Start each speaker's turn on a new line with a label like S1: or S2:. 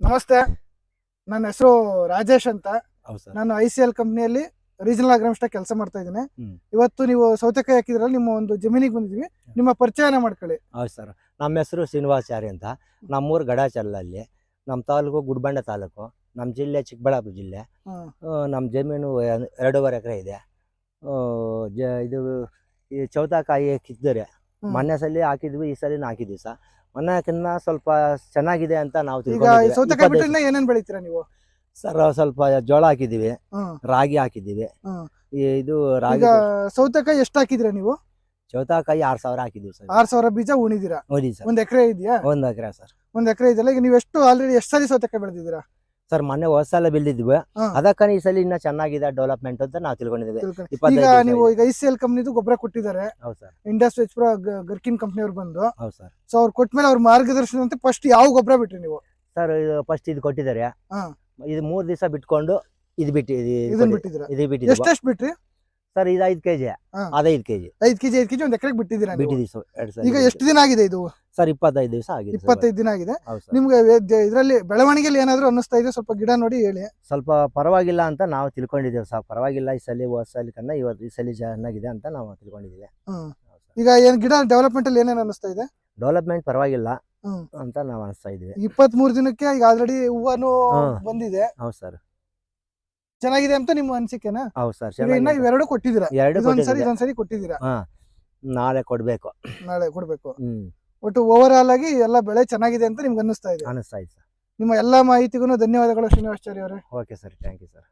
S1: ನಮಸ್ತೆ. ನನ್ನ ಹೆಸರು ರಾಜೇಶ್ ಅಂತ.
S2: ಹೌದು ಸರ್.
S1: ನಾನು ಐ ಸಿ ಎಲ್ ಕಂಪ್ನಿಯಲ್ಲಿ ರೀಜನಲ್ ಅಗ್ರಮಿಸ್ಟ್ ಕೆಲಸ ಮಾಡ್ತಾ ಇದ್ದೀನಿ. ಇವತ್ತು ನೀವು ಸೌತೆಕಾಯಿ ಹಾಕಿದ್ರಲ್ಲಿ ನಿಮ್ಮ ಒಂದು ಜಮೀನಿಗೆ ಬಂದಿದ್ವಿ ನಿಮ್ಮ ಪರಿಚಯನ ಮಾಡ್ಕೊಳ್ಳಿ.
S2: ಹೌದು ಸರ್. ನಮ್ಮ ಹೆಸರು ಶ್ರೀನಿವಾಸಾರಿ ಅಂತ. ನಮ್ಮೂರು ಗಡಾಚಲ್ಲಲ್ಲಿ ನಮ್ಮ ತಾಲೂಕು ಗುಡ್ಬಂಡೆ ತಾಲೂಕು. ನಮ್ಮ ಜಿಲ್ಲೆ ಚಿಕ್ಕಬಳ್ಳಾಪುರ ಜಿಲ್ಲೆ. ನಮ್ಮ ಜಮೀನು ಎರಡೂವರೆ ಎಕರೆ ಇದೆ. ಜ ಇದು ಈ ಚೌತಾಕಾಯಿ ಕಿತ್ತಿದ್ದಾರೆ
S1: ಹ್ಮ್.
S2: ಮೊನ್ನೆ ಸಲ ಹಾಕಿದ್ವಿ ಈ ಸಲ ಹಾಕಿದ್ವಿ ಸರ್ ಮೊನ್ನೆಕಿನ್ನ ಸ್ವಲ್ಪ ಚೆನ್ನಾಗಿದೆ ಅಂತ ನಾವು
S1: ಇನ್ನ ಏನೇನ್ ಬೆಳಿತೀರಾ ನೀವು?
S2: ಸರ್ ಸ್ವಲ್ಪ ಜೋಳ ಹಾಕಿದ್ದೀವಿ ರಾಗಿ ಹಾಕಿದ್ದೀವಿ. ಇದು ರಾಗಿ
S1: ಸೌತೆಕಾಯಿ ಎಷ್ಟು ಹಾಕಿದ್ರ ನೀವು?
S2: ಸೌತೆಕಾಯಿ ಆರ್ ಸಾವಿರ ಹಾಕಿದೀವಿ ಸರ್.
S1: ಆರ್ ಸಾವಿರ ಬೀಜ ಉಣಿದಿರಾ? ಒಂದ್ ಎಕರೆ ಇದೆಯಾ?
S2: ಒಂದ್ ಎಕರೆ ಸರ್.
S1: ಒಂದ್ ಎಕರೆ ಇದೆಯಲ್ಲ ಈಗ ನೀವು ಎಷ್ಟು ಆಲ್ರೆಡಿ ಎಷ್ಟು ಸಾರಿ ಸೌತೆಕಾಯಿ ಬೆಳೆದಿದ್ದೀರಾ?
S2: ಸರ್ ಮೊನ್ನೆ ಹೊಸ ಸಲ ಬೆಳೆದಿದ್ವಿ
S1: ಹಾ.
S2: ಅದಕ್ಕನೇ ಈ ಸಲ ಇನ್ನ ಚೆನ್ನಾಗಿದೆ ಡೆವಲಪ್ಮೆಂಟ್ ಅಂತ ನಾವು ತಿಳ್ಕೊಂಡಿದ್ದೀವಿ.
S1: ಈಗ ನೀವು. ಈಗ ಐ ಸಿ ಎಲ್ ಕಂಪ್ನಿದು ಗೊಬ್ಬರ ಕೊಟ್ಟಿದ್ದಾರೆ.
S2: ಇಂಡಸ್ಟ್ರಿ
S1: ಇಂಡಸ್ ವೆಚ್ಪುರ ಗರ್ಕಿನ್ ಕಂಪ್ನಿಯವ್ರು ಬಂದು.
S2: ಹೌದು ಸರ್.
S1: ಸೊ ಅವ್ರು ಕೊಟ್ಮೇಲೆ ಅವ್ರ ಮಾರ್ಗದರ್ಶನ ಅಂತ ಫಸ್ಟ್ ಯಾವ ಗೊಬ್ಬರ ಬಿಟ್ರಿ ನೀವು?
S2: ಸರ್ ಫಸ್ಟ್ ಇದು ಕೊಟ್ಟಿದ್ದಾರೆ. ಇದು ಮೂರ್ ದಿವಸ ಬಿಟ್ಕೊಂಡು ಇದು ಬಿಟ್ಟು ಇದು
S1: ಬಿಟ್ಟಿದ್ರೆ
S2: ಇದು ಬಿಟ್ಟಿದ್ರೆ
S1: ಎಷ್ಟೆಷ್ಟು ಬಿಟ್ರಿ?
S2: ಸರ್ ಇದು ಐದು ಕೆಜಿ. ಅದೈದು ಕೆಜಿ.
S1: ಐದು ಕೆಜಿ ಐದು ಕೆಜಿ ಒಂದ್ ಎಕರೆಗೆ ಬಿಟ್ಟಿದ್ದೀರಾ ನೀವು?
S2: ಬಿಟ್ಟಿದ್ದೀವಿ ಸರ್
S1: ಈಗ ಎಷ್ಟು ದಿನ ಆಗಿದೆ ಇದು?
S2: ಸರ್ ಇಪ್ಪತ್ತೈದು ದಿವಸ ಆಗಿದೆ
S1: ಇಪ್ಪತ್ತೈದು ದಿನ ಆಗಿದೆ.
S2: ಹೌದು
S1: ನಿಮ್ಗೆ ಇದರಲ್ಲಿ ಬೆಳವಣಿಗೆಯಲ್ಲಿ ಏನಾದ್ರು ಅನ್ನಿಸ್ತಾ ಇದೆ? ಸ್ವಲ್ಪ ಗಿಡ ನೋಡಿ ಹೇಳಿ.
S2: ಸ್ವಲ್ಪ ಪರವಾಗಿಲ್ಲ ಅಂತ ನಾವು ತಿಳ್ಕೊಂಡಿದ್ದೀವಿ ಸರ್. ಪರವಾಗಿಲ್ಲ ಈ ಸಲ ಹೊಸ ಸಲ ಕನ್ನ ಇವತ್ತು ಈ ಸಲ ಚೆನ್ನಾಗಿದೆ ಅಂತ ನಾವು ತಿಳ್ಕೊಂಡಿದ್ದೀವಿ.
S1: ಹ್ಮ್. ಈಗ ಏನ್ ಗಿಡ ಡೆವಲಪ್ಮೆಂಟ್ ಅಲ್ಲಿ ಏನೇನ್ ಅನ್ನಿಸ್ತಾ ಇದೆ?
S2: ಡೆವಲಪ್ಮೆಂಟ್ ಪರವಾಗಿಲ್ಲ
S1: ಹ್ಮ್.
S2: ಅಂತ ನಾವು ಅನಿಸ್ತಾ ಇದೀವಿ
S1: ಇಪ್ಪತ್ತ್ ಮೂರ್ ದಿನಕ್ಕೆ ಈಗ ಆಲ್ರೆಡಿ ಹೂವನು
S2: ಹಾ.
S1: ಬಂದಿದೆ.
S2: ಹೌದು ಸರ್.
S1: ಚೆನ್ನಾಗಿದೆ ಅಂತ ನಿಮ್ ಅನಿಸಿಕೆನಾ?
S2: ಹೌದು ಸರ್
S1: ಇನ್ನ ಇವೆರಡು ಕೊಟ್ಟಿದ್ದೀರಾ?
S2: ಎರಡು
S1: ಇದೊಂದ್ಸರಿ ಇದೊಂದ್ಸರಿ ಕೊಟ್ಟಿದ್ದೀರಾ?
S2: ಹಾ ನಾಳೆ ಕೊಡ್ಬೇಕು.
S1: ನಾಳೆ ಕೊಡ್ಬೇಕು.
S2: ಹ್ಮ್.
S1: ಒಟ್ಟು ಓವರ್ ಆಲ್ ಆಗಿ ಎಲ್ಲ ಬೆಳೆ ಚೆನ್ನಾಗಿದೆ ಅಂತ ನಿಮ್ಗೆ ಅನ್ನಿಸ್ತಾ ಇದೆ?
S2: ಅನಿಸ್ತಾ ಇದೆ ಸರ್.
S1: ನಿಮ್ಮ ಎಲ್ಲಾ ಮಾಹಿತಿಗೂ ಧನ್ಯವಾದಗಳು ಶ್ರೀನಿವಾಸಾಚಾರ್ಯ ಅವರೇ.
S2: Okay sir thank you sir.